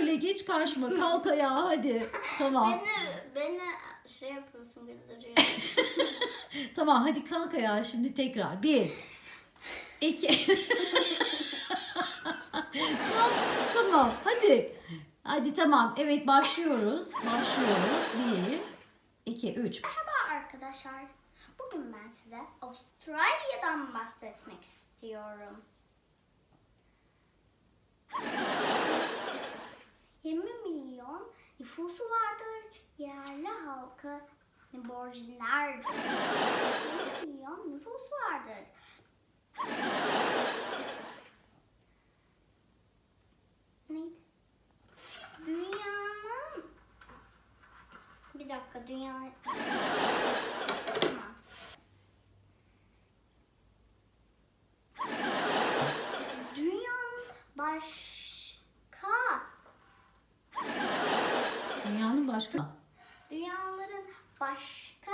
söyle geç karşıma kalk ayağa hadi. Tamam. Beni, beni şey yapıyorsun güldürüyorsun. Tamam hadi kalk ayağa şimdi tekrar. Bir. iki. Kalk, tamam hadi. Hadi tamam evet başlıyoruz. Başlıyoruz. Bir. iki, üç. Merhaba arkadaşlar. Bugün ben size Avustralya'dan bahsetmek istiyorum. 20 milyon nüfusu vardır. Yerli halkı borçlardır. 20 milyon nüfusu vardır. Neydi? Dünyanın bir dakika dünya. Dünyanın başka Dünyanın başka. Başka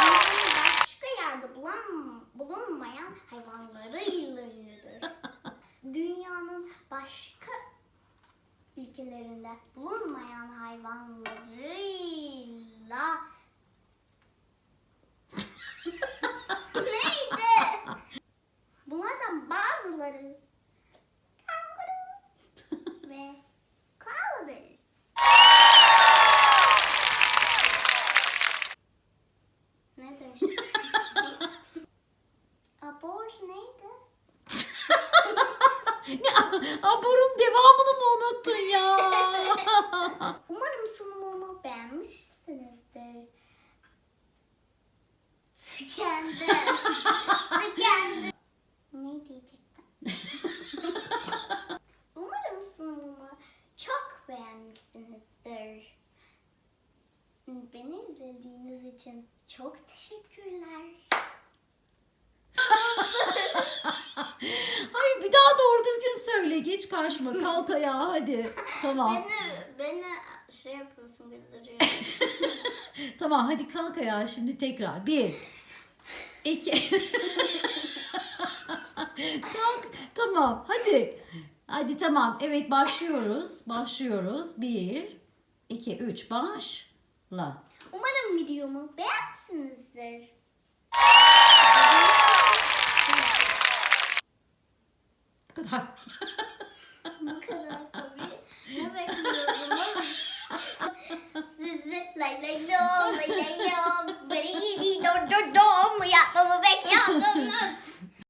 başka yerde bulan, bulunmayan hayvanlarıyla ünlüdür. Dünyanın başka ülkelerinde bulunmayan hayvanlarıyla Abor neydi? Ne, aborun devamını mı unuttun ya? Umarım sunumumu beğenmişsinizdir. Tükendi. ne diyecektim? Umarım sunumumu çok beğenmişsinizdir. Beni izlediğiniz için çok teşekkürler. Hayır bir daha doğru düzgün söyle geç karşıma kalk ayağa hadi. Tamam. Beni, beni şey yapıyorsun güldürüyorsun. Tamam hadi kalk ayağa şimdi tekrar. Bir. iki. kalk. Tamam hadi. Hadi tamam. Evet başlıyoruz. Başlıyoruz. Bir. iki, üç. La. Umarım videomu beğenmişsinizdir. Bu kadar. Bu kadar tabii. Ne bekliyordunuz? Sizi lay lay lo, lay lay lo, bari do do do.